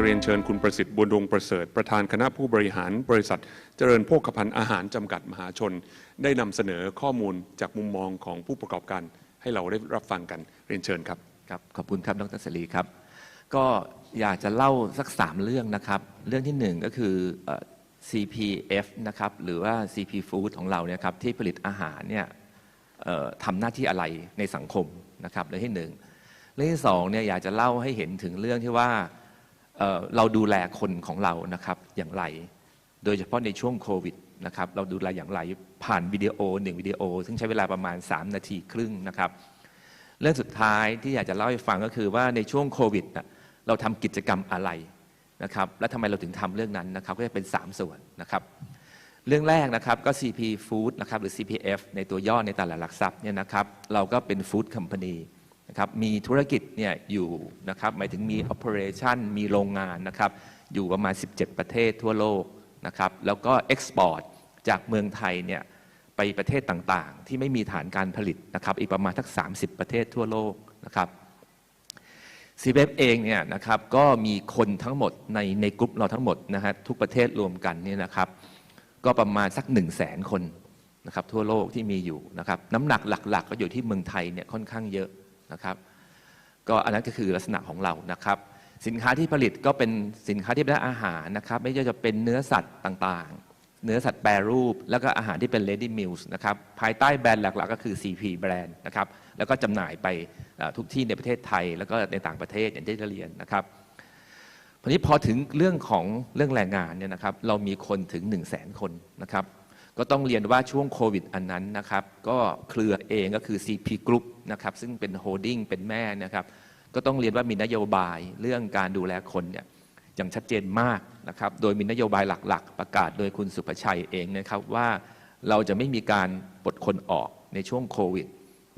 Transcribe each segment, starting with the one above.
จะเรียนเชิญคุณประสิทธิ์บุญดวงประเสริฐ ประธานคณะผู้บริหารบริษัท เจริญโภคภัณฑ์อาหารจำกัดมหาชน ได้นำเสนอข้อมูลจากมุมมองของผู้ประกอบการ ให้เราได้รับฟังกันเรียนเชิญครับครับขอบคุณครับดรเสรีครับ ก็อยากจะเล่าสักสามเรื่องนะครับ เรื่องที่หนึ่งก็คือ CPF นะครับหรือว่า CP Food ของเราเนี่ยครับที่ผลิตอาหารเนี่ยทำหน้าที่อะไรในสังคมนะครับเรื่องที่หนึ่งเรื่องที่สองเนี่ยอยากจะเล่าให้เห็นถึงเรื่องที่ว่า เเราดูแลคนของเรานะครับอย่างไร โดยเฉพาะในช่วงโควิดนะครับเราดูแลอย่างไรผ่านวิดีโอหนึ่งวิดีโอ ซึ่งใช้เวลาประมาณ 3 นาทีครึ่งนะครับเรื่องสุดท้ายที่อยากจะเล่าให้ฟังก็คือว่าในช่วงโควิดเราทำกิจกรรมอะไรนะครับและทำไมเราถึงทำเรื่องนั้นนะครับก็จะเป็น 3 ส่วนนะครับเรื่องแรกนะครับก็ CP Food นะครับหรือ CPF ในตัวย่อในตลาดหลักทรัพย์เนี่ยนะครับเราก็เป็น Food Company นะครับมีธุรกิจเนี่ยอยู่นะครับหมายถึงมี Operation มีโรงงานนะครับอยู่ประมาณ 17 ประเทศทั่วโลกนะครับแล้วก็ Export จากเมืองไทยเนี่ยไปประเทศต่างๆ ที่ไม่มีฐานการผลิตนะครับอีกประมาณทัก 30 ประเทศทั่วโลกนะครับ c b f เองเนี่ยนะครับก็มีคนทั้งหมดในในกลุ่มเราทั้งหมดนะฮะทุกประเทศรวมกันเนี่ยนะครับก็ประมาณสัก 1 0 0 0 0แสนคนนะครับทั่วโลกที่มีอยู่นะครับน้ำหนักหลักๆ ก็อยู่ที่เมืองไทยเนี่ยค่อนข้างเยอะ นะครับ ก็อันนั้นก็คือลักษณะของเรานะครับ สินค้าที่ผลิตก็เป็นสินค้าที่เป็นอาหารนะครับ ไม่ว่าจะเป็นเนื้อสัตว์ต่างๆ เนื้อสัตว์แปรรูป แล้วก็อาหารที่เป็น ready meals นะครับ ภายใต้แบรนด์หลักๆ ก็คือ CP แบรนด์นะครับ แล้วก็จำหน่ายไปทุกที่ในประเทศไทย แล้วก็ในต่างประเทศอย่างที่ได้เรียนนะครับทีนี้พอถึงเรื่องของเรื่องแรงงานเนี่ยนะครับ เรามีคนถึง 1 0 0 0 0แสนคนนะครับ ก็ต้องเรียนว่าช่วงโควิดอันนั้นนะครับ ก็เครือเองก็คือ CP Group นะครับ ซึ่งเป็นโฮดดิ้งเป็นแม่นะครับ ก็ต้องเรียนว่ามีนโยบายเรื่องการดูแลคนเนี่ยอย่างชัดเจนมากนะครับ โดยมีนโยบายหลักๆ ประกาศโดยคุณสุภชัยเองนะครับว่าเราจะไม่มีการปลดคนออกในช่วงโควิด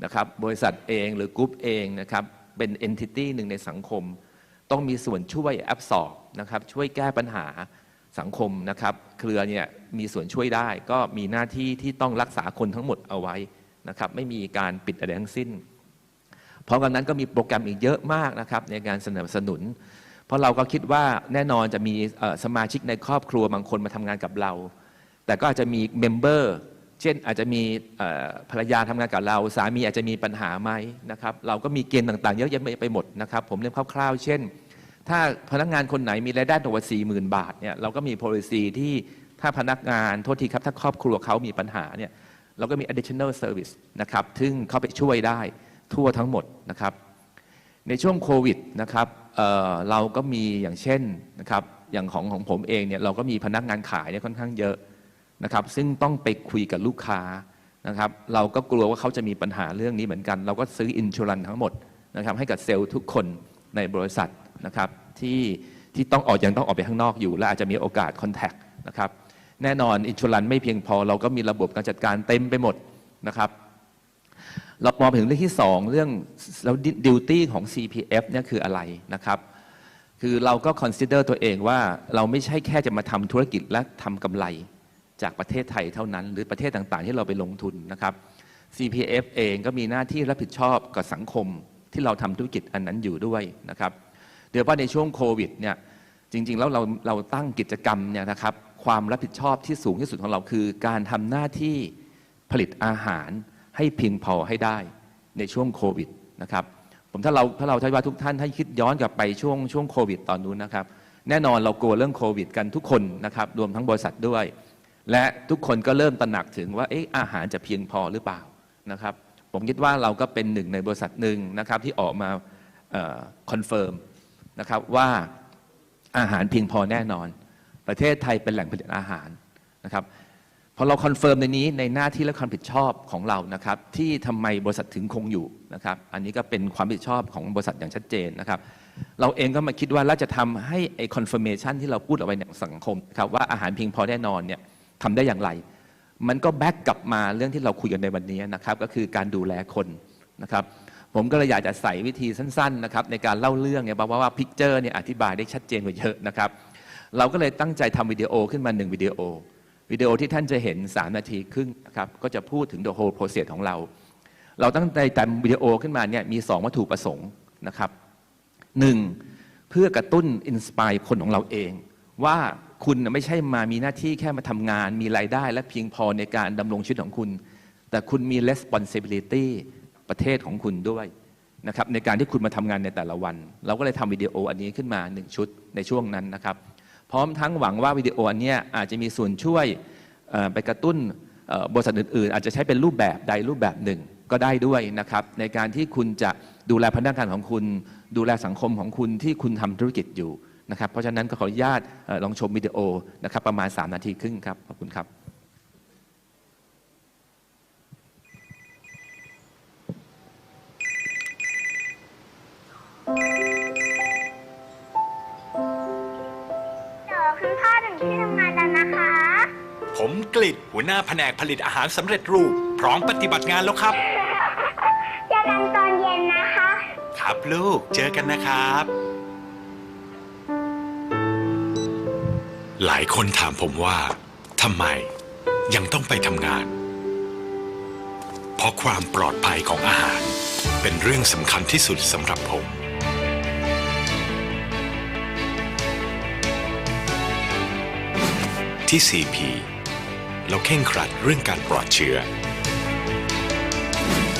นะครับ บริษัทเองหรือกรุ๊ปเองนะครับ เป็นเอนติตี้หนึ่งในสังคม ต้องมีส่วนช่วยแอบสอบนะครับ ช่วยแก้ปัญหา สังคมนะครับ เครือเนี่ยมีส่วนช่วยได้ ก็มีหน้าที่ที่ต้องรักษาคนทั้งหมดเอาไว้นะครับ ไม่มีการปิดอะไรทั้งสิ้นพราะกันนั้นก็มีโปรแกรมอีกเยอะมากนะครับ ในการสนับสนุน เพราะเราก็คิดว่าแน่นอนจะมีสมาชิกในครอบครัวบางคนมาทำงานกับเรา แต่ก็อาจจะมีเมมเบอร์เช่นอาจจะมีภรรยาทำงานกับเรา สามีอาจจะมีปัญหาไหมนะครับ เราก็มีเกณฑ์ต่างๆ เยอะแยะไปหมดนะครับ ผมเรียกคร่าวๆ เช่น ถ้าพนักงานคนไหนมีรายได้ต่ำกว่า4 0,000 บาทเนี่ยเราก็มี policy ที่ถ้าพนักงานโทษทีครับ ถ้าครอบครัวเขามีปัญหาเนี่ยเราก็มี additional service นะครับซึ่งเข้าไปช่วยได้ทั่วทั้งหมดนะครับ ในช่วงโควิดนะครับเเราก็มีอย่างเช่นนะครับอย่างของของผมเองเนี่ยเราก็มีพนักงานขายเนี่ยค่อนข้างเยอะนะครับ ซึ่งต้องไปคุยกับลูกค้านะครับ เราก็กลัวว่าเขาจะมีปัญหาเรื่องนี้เหมือนกัน เราก็ซื้ออินชูรันทั้งหมดนะครับให้กับเซลล์ทุกคนในบริษัท นะครับที่ที่ต้องออกยังต้องออกไปข้างนอกอยู่ และอาจจะมีโอกาสคอนแทคนะครับแน่นอนอินชูรันไม่เพียงพอเราก็มีระบบการจัดการเต็มไปหมดนะครับเรามองถึงเรื่องที่ 2 เรื่องแล้วดิวตี้ของ CPF เนี่ยคืออะไรนะครับคือเราก็ consider ตัวเองว่าเราไม่ใช่แค่จะมาทำธุรกิจและทำกำไรจากประเทศไทยเท่านั้น หรือประเทศต่างๆ ที่เราไปลงทุนนะครับ CPF เองก็มีหน้าที่รับผิดชอบกับสังคมที่เราทำธุรกิจอันนั้นอยู่ด้วยนะครับ โดยเฉพาะในช่วงโควิดเนี่ยจริง ๆ แล้วเราเราตั้งกิจกรรมเนี่ยนะครับความรับผิดชอบที่สูงที่สุดของเราคือ การทำหน้าที่ผลิตอาหารให้เพียงพอให้ได้ในช่วงโควิดนะครับผมถ้าเราถ้าเราใช้ว่าทุกท่านให้คิดย้อนกลับไปช่วงช่วงโควิดตอนนู้นนะครับแน่นอนเรากลัวเรื่องโควิด กันทุกคนนะครับรวมทั้งบริษัทด้วย และทุกคนก็เริ่มตระหนักถึงว่าเอ๊ะอาหารจะเพียงพอหรือเปล่านะครับผมคิดว่าเราก็เป็นหนึ่งในบริษัทหนึ่งนะครับที่ออกมาคอนเฟิร์ม นะครับว่าอาหารเพียงพอแน่นอน ประเทศไทยเป็นแหล่งผลิตอาหารนะครับพอเราคอนเฟิร์มในนี้ในหน้าที่และความผิดชอบของเรานะครับ ที่ทำไมบริษัทถึงคงอยู่นะครับ อันนี้ก็เป็นความผิดชอบของบริษัทอย่างชัดเจนนะครับ เราเองก็มาคิดว่าเราจะทำให้ไอคอนเฟิร์มชันที่เราพูดเอาไว้ในสังคมครับว่าอาหารเพียงพอแน่นอนเนี่ยทำได้อย่างไร มันก็แบ็กกลับมาเรื่องที่เราคุยกันในวันนี้นะครับ ก็คือการดูแลคนนะครับ ผมก็เลยอยากจะใส่วิธีสั้นๆนะครับในการเล่าเรื่องเนี่ยเพราะว่าพิกเจอร์เนี่ยอธิบายได้ชัดเจนกว่าเยอะนะครับ เราก็เลยตั้งใจทำวิดีโอขึ้นมาหนึ่งวิดีโอวิดีโอที่ท่านจะเห็น 3 นาทีครึ่งนะครับก็จะพูดถึง the whole process ของเรา เราตั้งใจทำวิดีโอขึ้นมาเนี่ยมี 2 วัตถุประสงค์นะครับหนึ่งเพื่อกระตุ้นอินสปายคนของเราเอง ว่าคุณไม่ใช่มามีหน้าที่แค่มาทำงาน มีรายได้และเพียงพอในการดำรงชีวิตของคุณ แต่คุณมี responsibility ประเทศของคุณด้วยนะครับในการที่คุณมาทำงานในแต่ละวัน เราก็เลยทำวิดีโออันนี้ขึ้นมาหนึ่งชุดในช่วงนั้นนะครับ พร้อมทั้งหวังว่าวิดีโออันนี้อาจจะมีส่วนช่วยไปกระตุ้นบริษัทอื่นๆ อาจจะใช้เป็นรูปแบบใดรูปแบบหนึ่งก็ได้ด้วยนะครับในการที่คุณจะดูแลพนักงานของคุณ ดูแลสังคมของคุณที่คุณทำธุรกิจอยู่นะครับเพราะฉะนั้นก็ขออนุญาตลองชมวิดีโอนะครับประมาณ 3 นาทีครึ่งครับขอบคุณครับ ลิดหัวหน้าแผนกผลิตอาหารสำเร็จรูป พร้อมปฏิบัติงานแล้วครับ เจอกันตอนเย็นนะคะ ครับลูก เจอกันนะครับ หลายคนถามผมว่าทำไมยังต้องไปทำงาน เพราะความปลอดภัยของอาหาร เป็นเรื่องสำคัญที่สุดสำหรับผมที่ CP เราเข่งครัดเรื่องการปลอดเชื้อ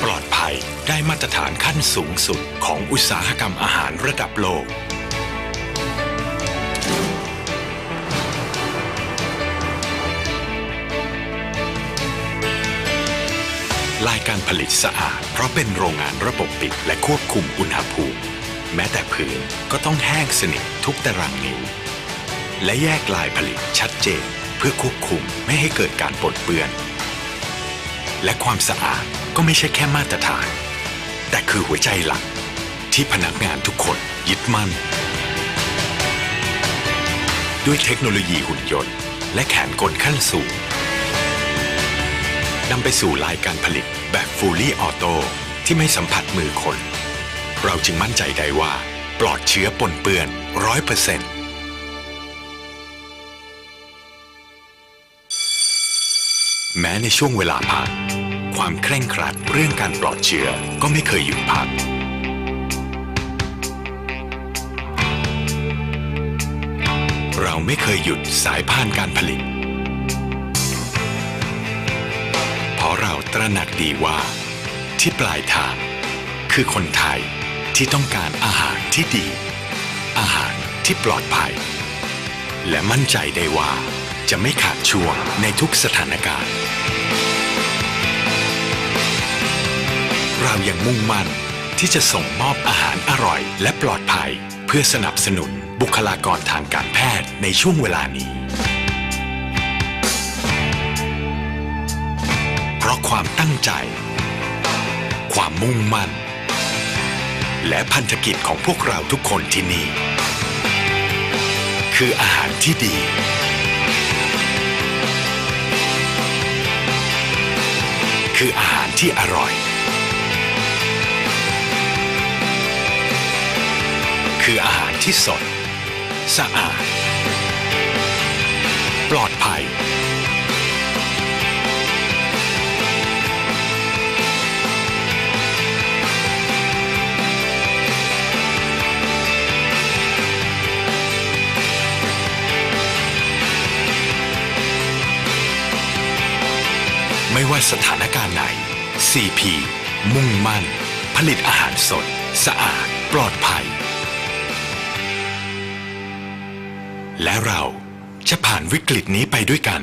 ปลอดภัยได้มาตรฐานขั้นสูงสุดของอุตสาหกรรมอาหารระดับโลก ลายการผลิตสะอาด เพราะเป็นโรงงานระบบปิดและควบคุมอุณหภูมิ แม้แต่พื้นก็ต้องแห้งสนิททุกตารางนิ้ว และแยกลายผลิตชัดเจน พื่อควบคุมไม่ให้เกิดการปนเปื้อน และความสะอาดก็ไม่ใช่แค่มาตรฐาน แต่คือหัวใจหลักที่พนักงานทุกคนยึดมั่น ด้วยเทคโนโลยีหุ่นยนต์ และแขนกลขั้นสูงนำไปสู่ลายการผลิตแบบ Fully Auto ที่ไม่สัมผัสมือคน เราจึงมั่นใจได้ว่า ปลอดเชื้อปนเปื้อนร้อยเปอร์เซ็นต์ แม้ในช่วงเวลาผ่านความเคร่งครัดเรื่องการปลอดเชื้อก็ไม่เคยหยุดพัก เราไม่เคยหยุดสายพานการผลิต เพราะเราตระหนักดีว่า ที่ปลายทาง คือคนไทยที่ต้องการอาหารที่ดี อาหารที่ปลอดภัย และมั่นใจได้ว่า จะไม่ขาดช่วงในทุกสถานการณ์ เรายังมุ่งมั่นที่จะส่งมอบอาหารอร่อยและปลอดภัย เพื่อสนับสนุนบุคลากรทางการแพทย์ในช่วงเวลานี้ เพราะความตั้งใจ ความมุ่งมั่น และพันธกิจของพวกเราทุกคนที่นี่ คืออาหารที่ดี คืออาหารที่อร่อย คืออาหารที่สด สะอาด ปลอดภัย ไม่ว่าสถานการณ์ไหน CP มุ่งมั่น ผลิตอาหารสด สะอาด ปลอดภัย และเราจะผ่านวิกฤตนี้ไปด้วยกัน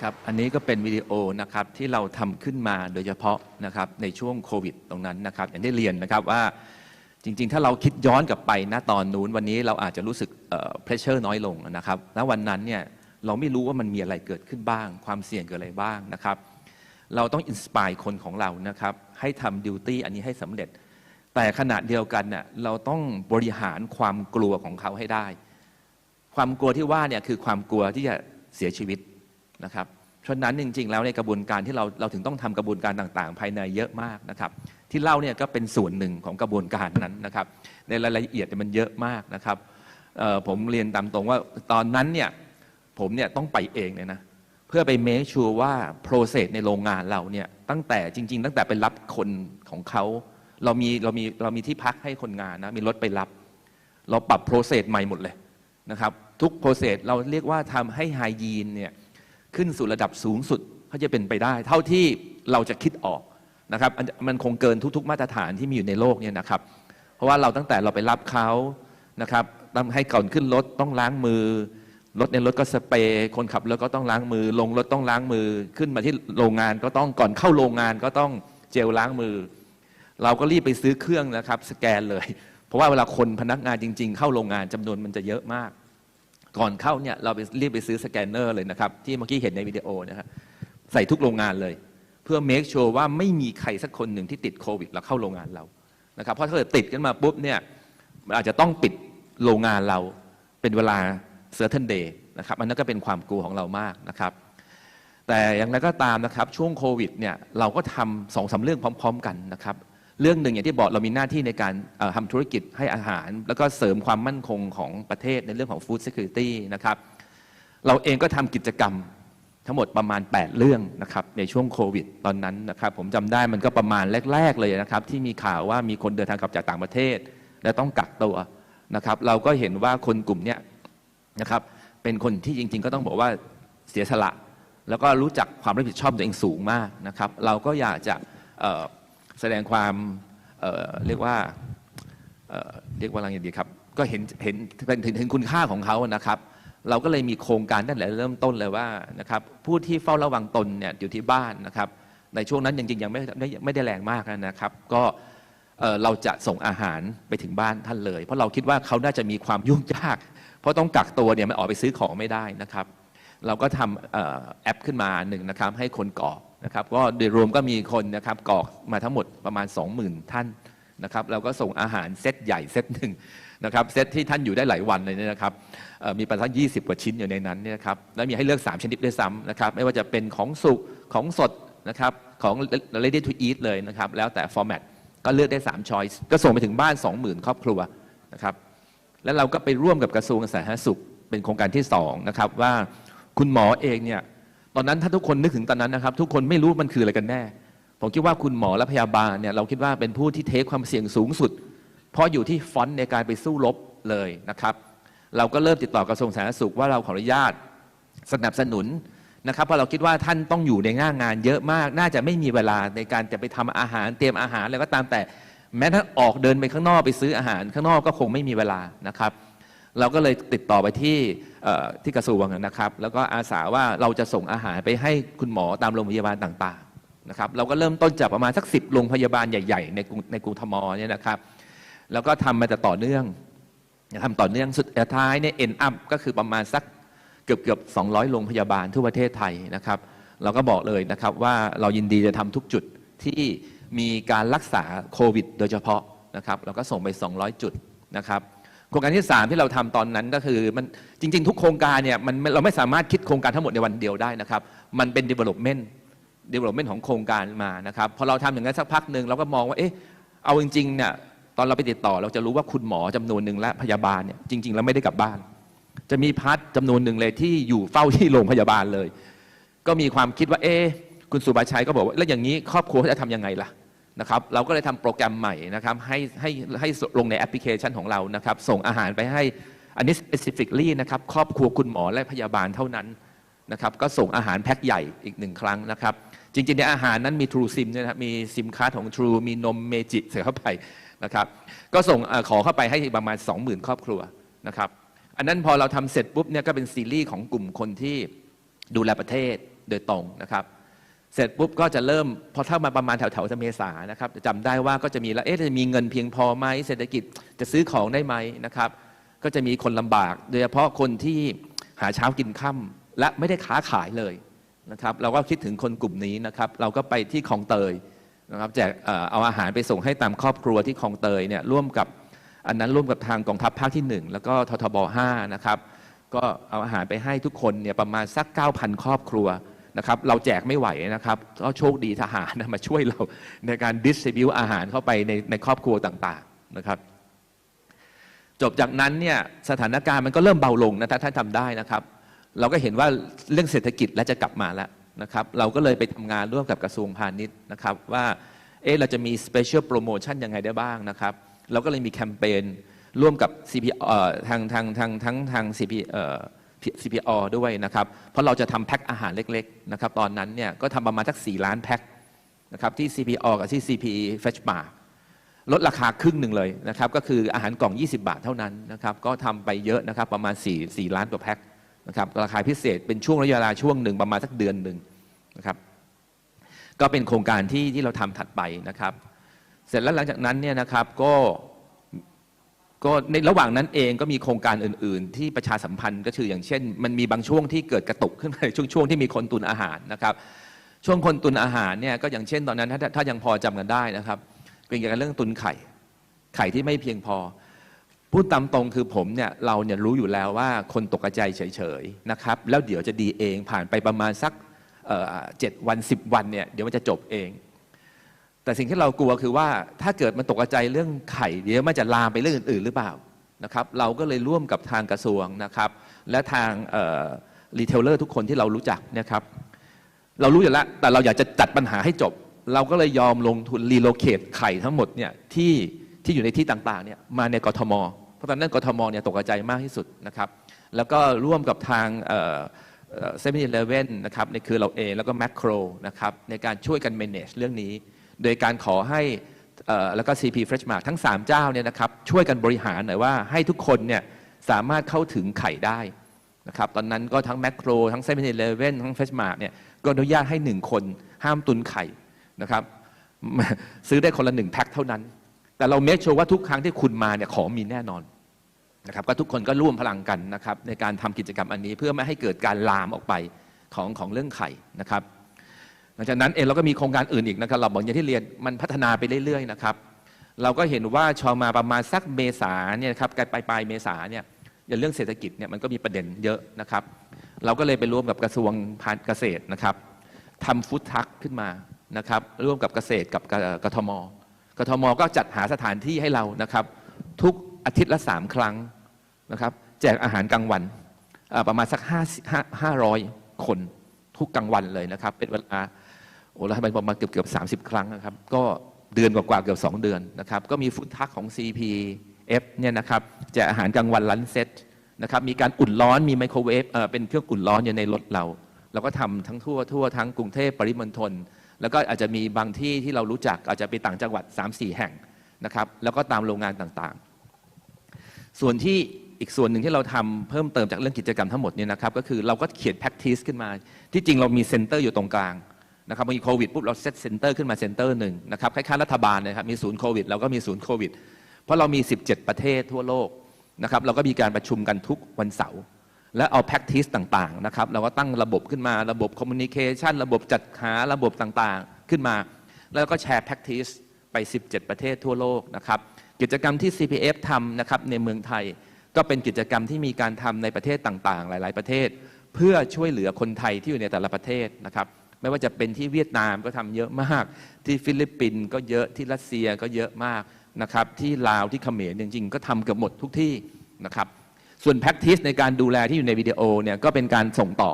ครับอันนี้ก็เป็นวิดีโอนะครับที่เราทำขึ้นมาโดยเฉพาะนะครับในช่วงโควิดตรงนั้นนะครับอย่างได้เรียนนะครับว่าจริง ๆ ถ้าเราคิดย้อนกลับไปณตอนนู้นวันนี้เราอาจจะรู้สึกเพรสเชอร์น้อยลงนะครับณวันนั้นเนี่ย เราไม่รู้ว่ามันมีอะไรเกิดขึ้นบ้าง ความเสี่ยงเกิดอะไรบ้างนะครับ เราต้องอินสปายคนของเรานะครับ ให้ทำดิวตี้อันนี้ให้สำเร็จ แต่ขณะเดียวกันเนี่ยเราต้องบริหารความกลัวของเขาให้ได้ ความกลัวที่ว่าเนี่ยคือความกลัวที่จะเสียชีวิตนะครับฉะนั้นจริง ๆ แล้วในกระบวนการที่เราเราถึงต้องทำกระบวนการต่าง ๆ ภายในเยอะมากนะครับ ที่เล่าเนี่ยก็เป็นส่วนหนึ่งของกระบวนการนั้นนะครับ ในรายละเอียดมันเยอะมากนะครับผมเรียนตามตรงว่าตอนนั้นเนี่ย ผมเนี่ยต้องไปเองเลยนะ เพื่อไปเมคชัวร์ว่าโปรเซสในโรงงานเราเนี่ยตั้งแต่จริง ๆ ตั้งแต่ไปรับคนของเขาเรามีเรามีเรามีที่พักให้คนงานนะมีรถไปรับ เราปรับโปรเซสใหม่หมดเลยนะครับ ทุกโปรเซสเราเรียกว่าทำให้ไฮยีนเนี่ยขึ้นสู่ระดับสูงสุดเขาจะเป็นไปได้ เท่าที่เราจะคิดออกนะครับมันคงเกินทุก ๆ มาตรฐานที่มีอยู่ในโลกเนี่ยนะครับ เพราะว่าเราตั้งแต่เราไปรับเขานะครับต้องให้ก่อนขึ้นรถต้องล้างมือ รถในรถก็สเปรย์คนขับรถก็ต้องล้างมือ ลงรถต้องล้างมือ ขึ้นมาที่โรงงานก็ต้องก่อนเข้าโรงงานก็ต้องเจลล้างมือ เราก็รีบไปซื้อเครื่องนะครับ สแกนเลย เพราะว่าเวลาคนพนักงานจริง ๆ เข้าโรงงานจำนวนมันจะเยอะมาก ก่อนเข้าเนี่ยเราไปรีบไปซื้อสแกนเนอร์เลยนะครับ ที่เมื่อกี้เห็นในวิดีโอนะครับใส่ทุกโรงงานเลย เพื่อ make sure ว่าไม่มีใครสักคนหนึ่งที่ติดโควิดแล้วเข้าโรงงานเรานะครับเพราะถ้าเกิดติดกันมาปุ๊บเนี่ยอาจจะต้องปิดโรงงานเราเป็นเวลา certain day นะครับอันนั้นก็เป็นความกลัวของเรามากนะครับ แต่อย่างไรก็ตามนะครับช่วงโควิดเนี่ยเราก็ทำสองสาเรื่องพร้อม ๆ กันนะครับเรื่องหนึ่งอย่างที่บอกเรามีหน้าที่ในการเอ่อทำธุรกิจให้อาหาร แล้วก็เสริมความมั่นคงของประเทศในเรื่องของ food security นะครับเราเองก็ทำกิจกรรมทั้งหมดประมาณ 8 เรื่องนะครับในช่วงโควิดตอนนั้นนะครับผมจำได้มันก็ประมาณแรก ๆ เลยนะครับ ที่มีข่าวว่ามีคนเดินทางกลับจากต่างประเทศ และต้องกักตัวนะครับ เราก็เห็นว่าคนกลุ่มนี้ นะครับ เป็นคนที่จริง ๆ ก็ต้องบอกว่าเสียสละ แล้วก็รู้จักความรับผิดชอบตัวเองสูงมากนะครับ เราก็อยากจะแสดงความเเรียกว่าเเรียกว่าอะไรดีครับ ก็เห็นเห็นเป็นถึงถึงคุณค่าของเขานะครับ เราก็เลยมีโครงการตั้งแต่เริ่มต้นเลยว่านะครับผู้ที่เฝ้าระวังตนเนี่ยอยู่ที่บ้านนะครับ ในช่วงนั้นจริงๆยังไม่ไม่ได้แรงมากนะครับ ก็เอ่อเราจะส่งอาหารไปถึงบ้านท่านเลย เพราะเราคิดว่าเขาน่าจะมีความยุ่งยาก เพราะต้องกักตัวเนี่ยมันออกไปซื้อของไม่ได้นะครับ เราก็ทำออแอปขึ้นมาหนึ่งนะครับให้คนกรอกนะครับก็โดยรวมก็มีคนนะครับกรอกมาทั้งหมดประมาณ 20,000 ท่านนะครับเราก็ส่งอาหารเซตใหญ่เซตหนึ่งนะครับเซตที่ท่านอยู่ได้หลายวันเลยนะครับมีประมาณ20 กว่าชิ้นอยู่ในนั้นเนี่ยนะครับแล้วมีให้เลือก 3 ชนิดด้วยซ้ำนะครับไม่ว่าจะเป็นของสุกของสดนะครับของ ready to eat เลยนะครับแล้วแต่ format ก็เลือกได้ 3 choice ก็ส่งไปถึงบ้าน 20,000 ครอบครัวนะครับ แล้วเราก็ไปร่วมกับกระทรวงสาธารณสุข เป็นโครงการที่2นะครับว่าคุณหมอเองเนี่ยตอนนั้นถ้าทุกคนนึกถึงตอนนั้นนะครับ ทุกคนไม่รู้มันคืออะไรกันแน่ ผมคิดว่าคุณหมอและพยาบาลเนี่ยเราคิดว่าเป็นผู้ที่เทคความเสี่ยงสูงสุด เพราะอยู่ที่ฟอนต์ในการไปสู้รบเลยนะครับ เราก็เริ่มติดต่อกระทรวงสาธารณสุขว่าเราขออนุญาตสนับสนุนนะครับเพราะเราคิดว่าท่านต้องอยู่ในง่างงานเยอะมาก น่าจะไม่มีเวลาในการจะไปทำอาหารเตรียมอาหารอะไรก็ตามแต่ แม้ถ้าออกเดินไปข้างนอกไปซื้ออาหารข้างนอกก็คงไม่มีเวลานะครับ เราก็เลยติดต่อไปที่ที่กระทรวงนะครับ แล้วก็อาสาว่าเราจะส่งอาหารไปให้คุณหมอตามโรงพยาบาลต่างๆนะครับ เราก็เริ่มต้นจากประมาณสักสิบโรงพยาบาลใหญ่ๆในกรุงในกรุงธมเนี่ยนะครับ แล้วก็ทำมาแต่ต่อเนื่องทำต่อเนื่องสุดท้ายเนี่ยเอ็นอัพก็คือประมาณสักเกือบเกือบ200โรงพยาบาลทั่วประเทศไทยนะครับ เราก็บอกเลยนะครับว่าเรายินดีจะทำทุกจุดที่ มีการรักษาโควิด โดยเฉพาะนะครับเราก็ส่งไป 200 จุดนะครับโครงการที่ 3 ที่เราทำตอนนั้นก็คือมันจริง ๆ ทุกโครงการเนี่ยมันเราไม่สามารถคิดโครงการทั้งหมดในวันเดียวได้นะครับ มันเป็น development development ของโครงการมานะครับพอเราทำอย่างนั้นสักพักหนึ่งเราก็มองว่าเอ๊ะเอาจริงๆเนี่ยตอนเราไปติดต่อเราจะรู้ว่าคุณหมอจำนวนหนึ่งและพยาบาลเนี่ยจริง ๆ แล้วไม่ได้กลับบ้าน จะมีพัดจำนวนหนึ่งเลยที่อยู่เฝ้าที่โรงพยาบาลเลย ก็มีความคิดว่าเอ๊ะคุณสุบาชัยก็บอกว่าแล้วอย่างนี้ครอบครัวจะทำยังไงล่ะ นะครับเราก็เลยทำโปรแกรมใหม่นะครับให้ให้ให้ลงในแอปพลิเคชันของเรานะครับส่งอาหารไปให้อันนี้ specifically นะครับครอบครัวคุณหมอและพยาบาลเท่านั้นนะครับก็ส่งอาหารแพ็คใหญ่อีกหนึ่งครั้งนะครับจริงๆในอาหารนั้นมี True SIM ด้วยนะครับมีซิมการ์ดของ True มีนมเมจิใส่เข้าไปนะครับก็ส่งขอเข้าไปให้ประมาณ 20,000 ครอบครัวนะครับอันนั้นพอเราทำเสร็จปุ๊บเนี่ยก็เป็นซีรีส์ของกลุ่มคนที่ดูแลประเทศโดยตรงนะครับ เสร็จปุ๊บก็จะเริ่มพอเข้ามาประมาณแถวแถวเมษานะครับจะจำได้ว่าก็จะมีแล้วเอ๊ะจะมีเงินเพียงพอไหมเศรษฐกิจจะซื้อของได้ไหมนะครับ ก็จะมีคนลำบาก โดยเฉพาะคนที่หาเช้ากินค่ำและไม่ได้ค้าขายเลยนะครับเราก็คิดถึงคนกลุ่มนี้นะครับ เราก็ไปที่คลองเตยนะครับแจกเอ่อเอาอาหารไปส่งให้ตามครอบครัวที่คลองเตยเนี่ยร่วมกับอันนั้นร่วมกับทางกองทัพภาคที่ 1 แล้วก็ททบ5นะครับก็เอาอาหารไปให้ทุกคนเนี่ยประมาณสัก 9,000 ครอบครัว นะครับเราแจกไม่ไหวนะครับก็โชคดีทหารมาช่วยเราในการดิส t r i b u t e อาหารเข้าไปในในครอบครัวต่างๆนะครับ จบจากนั้นเนี่ยสถานการณ์มันก็เริ่มเบาลงนะถ้าท่านทำได้นะครับ เราก็เห็นว่าเรื่องเศรษฐกิจและจะกลับมาแล้วนะครับ เราก็เลยไปทำงานร่วมกับกระทรวงพาณิชย์นะครับว่าเอ๊ะเราจะมี special promotion ยังไงได้บ้างนะครับ เราก็เลยมีแคมเปญร่วมกับ CP เอ่อทางทางทางทั้งทาง CP เอ่อ CPO ด้วยนะครับ เพราะเราจะทำแพ็คอาหารเล็กๆนะครับตอนนั้นเนี่ยก็ทำประมาณสัก 4 ล้านแพ็คนะครับที่ CPO กับที่ CP Fresh Bar ลดราคาครึ่งหนึ่งเลยนะครับก็คืออาหารกล่อง 20 บาทเท่านั้นนะครับก็ทำไปเยอะนะครับประมาณ 4 4 ล้านกว่าแพ็คนะครับราคาพิเศษเป็นช่วงระยะเวลาช่วงหนึ่งประมาณสักเดือนหนึ่งนะครับก็เป็นโครงการที่ที่เราทำถัดไปนะครับ เสร็จแล้วหลังจากนั้นเนี่ยนะครับก็ ก็ในระหว่างนั้นเองก็มีโครงการอื่น ๆ ที่ประชาสัมพันธ์ก็คืออย่างเช่น มันมีบางช่วงที่เกิดกระตุกขึ้นมาช่วงช่วงที่มีคนตุนอาหารนะครับช่วงคนตุนอาหารเนี่ยก็อย่างเช่นตอนนั้น ถ้าถ้ายังพอจำกันได้นะครับเป็นกี่ยวกับเรื่องตุนไข่ไข่ที่ไม่เพียงพอ พูดตามตรงคือผมเนี่ยเราเนี่ยรู้อยู่แล้วว่าคนตกใจเฉยๆนะครับแล้วเดี๋ยวจะดีเองผ่านไปประมาณสักเอ่อเจ็ดวันสิบวันเนี่ยเดี๋ยวมันจะจบเอง แต่สิ่งที่เรากลัวคือว่าถ้าเกิดมันตกใจเรื่องไข่เดี๋ยวมันจะลามไปเรื่องอื่นๆหรือเปล่านะครับเราก็เลยร่วมกับทางกระทรวงนะครับ และทางรีเทลเลอร์ทุกคนที่เรารู้จักเนะครับ เรารู้อยู่แล้วแต่เราอยากจะจัดปัญหาให้จบ เราก็เลยยอมลงทุนรีโลเคทไข่ทั้งหมดเนี่ยที่ที่อยู่ในที่ต่างๆเนี่ยมาในกทม เพราะตอนนั้นกทมเนี่ยตกใจมากที่สุดนะครับ แล้วก็ร่วมกับทางเซเว่นอีเลฟเว่นนะครับในคือเราเองแล้วก็แมคโครนะครับในการช่วยกัน manage เรื่องนี้ โดยการขอให้แล้วก็ CP Fresh Mart ทั้ง 3 เจ้าเนี่ยนะครับช่วยกันบริหารหน่อยว่าให้ทุกคนเนี่ยสามารถเข้าถึงไข่ได้นะครับตอนนั้นก็ทั้งแมคโครทั้งเซเว่นอีเลเว่นทั้งเฟสมาร์เนี่ยก็อนุญาตให้หนึ่งคนห้ามตุนไข่นะครับซื้อได้คนละหนึ่งแพ็คเท่านั้น แต่เราเมคชัวร์ว่าทุกครั้งที่คุณมาเนี่ยของมีแน่นอนนะครับก็ทุกคนก็ร่วมพลังกันนะครับในการทำกิจกรรมอันนี้เพื่อไม่ให้เกิดการลามออกไปของของเรื่องไข่นะครับ หลังจากนั้นเองเราก็มีโครงการอื่นอีกนะครับเราบอกอย่างที่เรียนมันพัฒนาไปเรื่อยๆนะครับเราก็เห็นว่าชอมาประมาณสักเมษาเนี่ยครับปลายปลายเมษาเนี่ยอย่างเรื่องเศรษฐกิจเนี่ยมันก็มีประเด็นเยอะนะครับ เราก็เลยไปร่วมกับกระทรวงพาณิชย์เกษตรนะครับทำฟู้ดทักขึ้นมานะครับ ร่วมกับเกษตรกับกทมกทมก็จัดหาสถานที่ให้เรานะครับ ทุกอาทิตย์ละสามครั้งนะครับ แจกอาหารกลางวันประมาณสักห้าห้าร้อยคนทุกกลางวันเลยนะครับ เป็นเวลา โอ้แล้วไปประมาณเกือบเกือบสาครั้งนะครับ ก็เดือนกว่าๆเกือบ 2 เดือนนะครับ ก็มีฟุตทักของ CPF เนี่ยนะครับจกอาหารกลางวันลันเซ็ตนะครับ มีการอุ่นร้อนมีไมโครเวฟเออเป็นเครื่องอุ่นร้อนอยู่ในรถเรา เราก็ทำทั้งทั่วทั่วทั้งกรุงเทพปริมณฑลแล้วก็อาจจะมีบางที่ที่เรารู้จักอาจจะไปต่างจังหวัด 3-4 แห่งนะครับ แล้วก็ตามโรงงานต่างๆ ส่วนที่อีกส่วนหนึ่งที่เราทำเพิ่มเติมจากเรื่องกิจกรรมทั้งหมดเนี่ยนะครับ ก็คือเราก็เขียน practice ขึ้นมา ที่จริงเรามีเซ็นเตอร์อยู่ตรงกลาง นะครับมีโควิดปุ๊บเราเซตเซ็นเตอร์ขึ้นมาเซ็นเตอร์หนึ่งนะครับคล้ายๆรัฐบาลนะครับมีศูนย์โควิดเราก็มีศูนย์โควิด เพราะเรามี 17 ประเทศทั่วโลกนะครับเราก็มีการประชุมกันทุกวันเสาร์และเอา practice ต่างๆนะครับเราก็ตั้งระบบขึ้นมาระบบ communication ระบบจัดหาระบบต่างๆขึ้นมา แล้วก็แชร์ practice ไป 17 ประเทศทั่วโลกนะครับกิจกรรมที่ CPF ทำนะครับในเมืองไทยก็เป็นกิจกรรมที่มีการทำในประเทศต่างๆ หลาย ๆ ประเทศ เพื่อช่วยเหลือคนไทยที่อยู่ในแต่ละประเทศนะครับ ไม่ว่าจะเป็นที่เวียดนามก็ทำเยอะมาก ที่ฟิลิปปินส์ก็เยอะที่รัสเซียก็เยอะมากนะครับที่ลาวที่เขมรจริงๆ ก็ทำเกือบหมดทุกที่นะครับส่วน practice ในการดูแลที่อยู่ในวิดีโอเนี่ยก็เป็นการส่งต่อ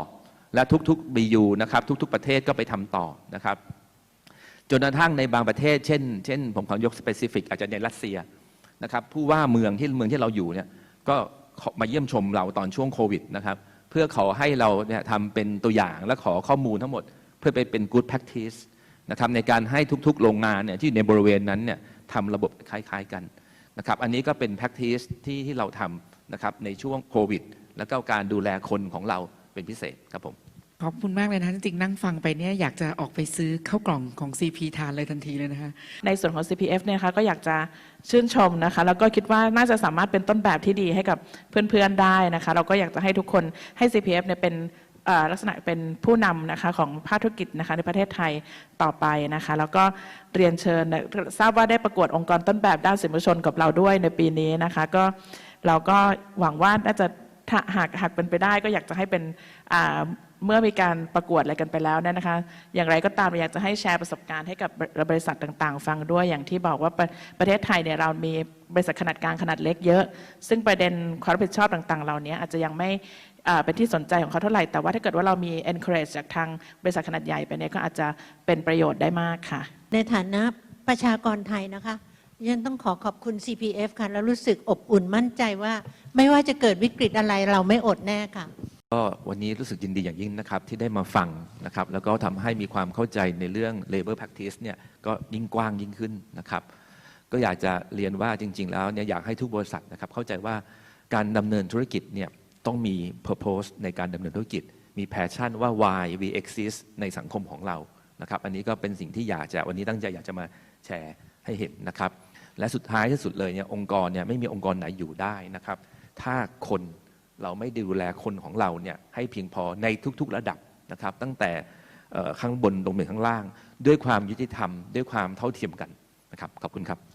และทุกๆ BU นะครับทุก ๆ ประเทศก็ไปทำต่อนะครับจนกระทั่งในบางประเทศ เช่น เช่น ผมขอยกสเปซิฟิกอาจจะในรัสเซียนะครับผู้ว่าเมืองที่เมืองที่เราอยู่เนี่ยก็มาเยี่ยมชมเราตอนช่วงโควิดนะครับเพื่อขาให้เราเนี่ยทำเป็นตัวอย่างและขอข้อมูลทั้งหมด เพื่อไปเป็น good practice นะครับในการให้ทุกๆ โรงงานเนี่ยที่อยู่ในบริเวณนั้นเนี่ยทำระบบคล้ายๆกันนะครับอันนี้ก็เป็น practice ที่ที่เราทำนะครับในช่วงโควิด แล้วก็การดูแลคนของเราเป็นพิเศษครับผมขอบคุณมากเลยนะจริงๆนั่งฟังไปเนี่ยอยากจะออกไปซื้อข้าวกล่องของ CP ทานเลยทันทีเลยนะคะในส่วนของ CPF เนี่ยนะคะก็อยากจะชื่นชมนะคะ แล้วก็คิดว่าน่าจะสามารถเป็นต้นแบบที่ดีให้กับเพื่อนๆได้นะคะ เราก็อยากจะให้ทุกคนให้ CPF เนี่ยเป็นเอ่อ ลักษณะเป็นผู้นำนะคะของภาคธุรกิจนะคะในประเทศไทยต่อไปนะคะแล้วก็เรียนเชิญทราบว่าได้ประกวดองค์กรต้นแบบด้านสื่อมวลชนกับเราด้วยในปีนี้นะคะก็เราก็หวังว่าน่าจะถ้าหากหากเป็นไปได้ก็อยากจะให้เป็นเมื่อมีการประกวดอะไรกันไปแล้วเนี่ยนะคะ อย่างไรก็ตามอยากจะให้แชร์ประสบการณ์ให้กับบริษัทต่างๆ ฟังด้วยอย่างที่บอกว่าประประเทศไทยเนี่ยเรามีบริษัทขนาดกลางขนาดเล็กเยอะ ซึ่งประเด็นความรับผิดชอบต่างๆ เหล่านี้อาจจะยังไม่ เป็นที่สนใจของเขาเท่าไหร่ แต่ว่าถ้าเกิดว่าเรามี encourage จากทางบริษัทขนาดใหญ่ไปเนี่ยก็อาจจะเป็นประโยชน์ได้มากค่ะ ในฐานะประชากรไทยนะคะยันต้องขอขอบคุณ CPF ค่ะ แล้วรู้สึกอบอุ่นมั่นใจว่า ไม่ว่าจะเกิดวิกฤตอะไรเราไม่อดแน่ค่ะ ก็วันนี้รู้สึกยินดีอย่างยิ่งนะครับ ที่ได้มาฟังนะครับ แล้วก็ทำให้มีความเข้าใจในเรื่อง labor practice เนี่ยก็ยิ่งกว้างยิ่งขึ้นนะครับ ก็อยากจะเรียนว่าจริง ๆ แล้วเนี่ยอยากให้ทุกบริษัทนะครับเข้าใจว่าการดำเนินธุรกิจเนี่ย ต้องมี purpose ในการดำเนินธุรกิจ มี passion ว่า why we exist ในสังคมของเรานะครับอันนี้ก็เป็นสิ่งที่อยากจะวันนี้ตั้งใจอยากจะมาแชร์ให้เห็นนะครับ และสุดท้ายที่สุดเลยเนี่ยองค์กรเนี่ยไม่มีองค์กรไหนอยู่ได้นะครับ ถ้าคนเราไม่ดูแลคนของเราเนี่ยให้เพียงพอในทุกๆระดับนะครับ ตั้งแต่ข้างบนลงไปข้างล่าง ด้วยความยุติธรรม ด้วยความเท่าเทียมกันนะครับขอบคุณครับ